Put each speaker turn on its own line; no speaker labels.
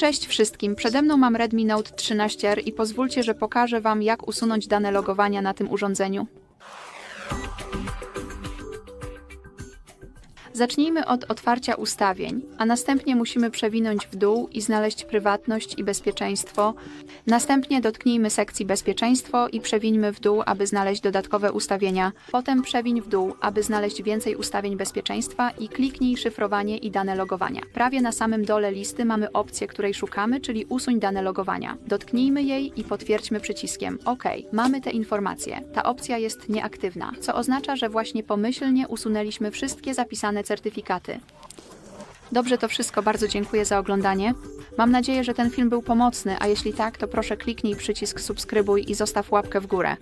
Cześć wszystkim, przede mną mam Redmi Note 13R i pozwólcie, że pokażę Wam jak usunąć dane logowania na tym urządzeniu. Zacznijmy od otwarcia ustawień, a następnie musimy przewinąć w dół i znaleźć prywatność i bezpieczeństwo. Następnie dotknijmy sekcji bezpieczeństwo i przewińmy w dół, aby znaleźć dodatkowe ustawienia. Potem przewiń w dół, aby znaleźć więcej ustawień bezpieczeństwa i kliknij szyfrowanie i dane logowania. Prawie na samym dole listy mamy opcję, której szukamy, czyli usuń dane logowania. Dotknijmy jej i potwierdźmy przyciskiem OK. Mamy te informacje. Ta opcja jest nieaktywna, co oznacza, że właśnie pomyślnie usunęliśmy wszystkie zapisane certyfikaty. Dobrze to wszystko, bardzo dziękuję za oglądanie. Mam nadzieję, że ten film był pomocny, a jeśli tak, to proszę kliknij przycisk subskrybuj i zostaw łapkę w górę.